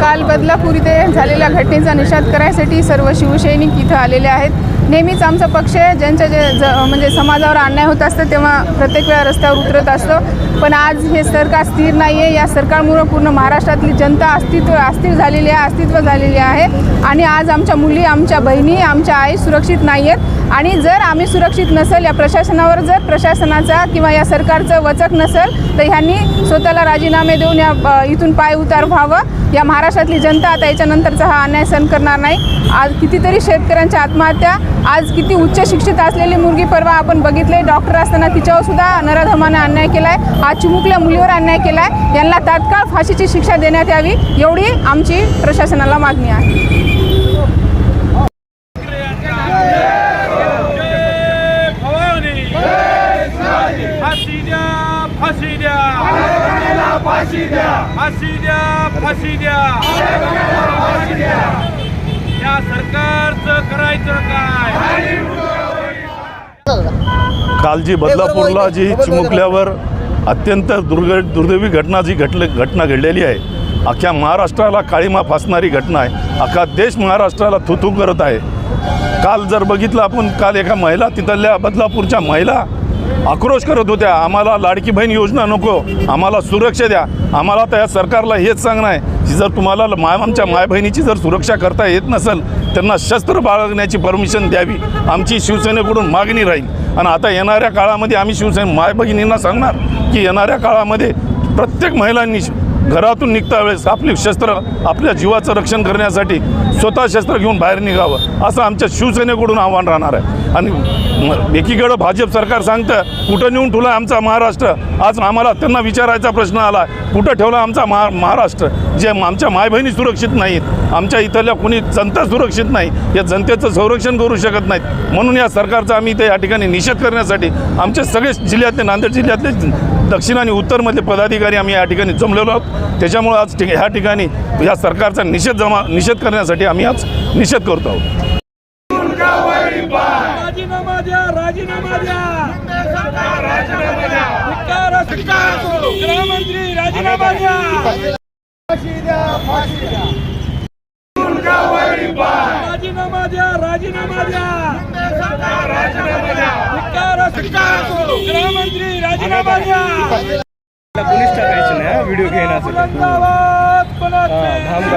काल बदलापूर इथे झालेल्या घटनेचा निषेध करायसाठी सर्व शिवसैनिक इथं आलेले आहेत. नेहमीच आमचा पक्ष ज्यांच्या जे ज म्हणजे समाजावर अन्याय होत असतं तेव्हा प्रत्येक वेळा रस्त्यावर उतरत असतो. पण आज हे सरकार स्थिर नाही आहे या सरकारमुळं पूर्ण महाराष्ट्रातली जनता अस्तित्व अस्थिर झालेली आहे अस्तित्व झालेली आहे. आणि आज आमच्या मुली आमच्या बहिणी आमच्या आई सुरक्षित नाही आहेत आणि जर आम्ही सुरक्षित नसेल या प्रशासनावर जर प्रशासनाचा किंवा या सरकारचं वचक नसेल तर ह्यांनी स्वतःला राजीनामे देऊन या इथून पाय उतार व्हावं. या महाराष्ट्रातली जनता आता याच्यानंतरचा हा अन्याय सहन करणार नाही. आज कितीतरी शेतकऱ्यांच्या आत्महत्या आज किती उच्च शिक्षित असलेली मुलगी परवा आपण बघितले डॉक्टर असताना तिच्यावर सुद्धा नराधमानं अन्याय केला आहे आज चिमुकल्या मुलीवर अन्याय केला आहे यांना तात्काळ फाशीची शिक्षा देण्यात यावी एवढी आमची प्रशासनाला मागणी आहे. या सरकारचं करायचं का? काल जी बदलापूरला जी चिमुकल्यावर अत्यंत दुर्ग दुर्दैवी घटना जी घटले घटना घडलेली आहे. अख्ख्या महाराष्ट्राला काळीमा फासणारी घटना आहे. अख्खा देश महाराष्ट्राला थुथू करत आहे. काल जर बघितलं आपण काल एका महिला तिथल्या बदलापूरच्या महिला आक्रोश करत होत्या. आम्हाला लाडकी बहीण योजना नको. आम्हाला सुरक्षा द्या. आम्हाला त्या सरकारला हेच सांगणं आहे की जर तुम्हाला माय आमच्या माय बहिणीची जर सुरक्षा करता येत नसेल त्यांना शस्त्र बाळगण्याची परमिशन द्यावी. आमची शिवसेनेकडून मागणी राहील. आणि आता येणाऱ्या काळामध्ये आम्ही शिवसेने माय बहिणींना सांगणार की येणाऱ्या काळामध्ये प्रत्येक महिलांनी घरातून निघता वेळेस आपली शस्त्र आपल्या जीवाचं रक्षण करण्यासाठी स्वतः शस्त्र घेऊन बाहेर निघावं. असं आमच्या शिवसेनेकडून आव्हान राहणार आहे. आणि एकीकडं भाजप सरकार सांगतं कुठं नेऊन ठेवलं आमचा महाराष्ट्र? आज आम्हाला त्यांना विचारायचा प्रश्न आला कुठं ठेवला आमचा महा महाराष्ट्र? जे आमच्या मायबहिणी सुरक्षित नाहीत आमच्या इथल्या कोणी जनता सुरक्षित नाही या जनतेचं संरक्षण करू शकत नाहीत. म्हणून या सरकारचा आम्ही इथे या ठिकाणी निषेध करण्यासाठी आमचे सगळे जिल्ह्यातले नांदेड जिल्ह्यातले दक्षिण आणि उत्तरमधले पदाधिकारी आम्ही या ठिकाणी जमलेलो आहोत. त्याच्यामुळं आज ठिक- ह्या ठिकाणी या सरकारचा निषेध जमा निषेध करण्यासाठी आम्ही आज निषेध करतो आहोत. राजीनामा द्या. गृहमंत्री राजीनामा द्या राजीनामा द्या राजीनामा द्या. गृहमंत्री राजीनामा द्या पोलीस नाही व्हिडिओ घेण्यासाठी?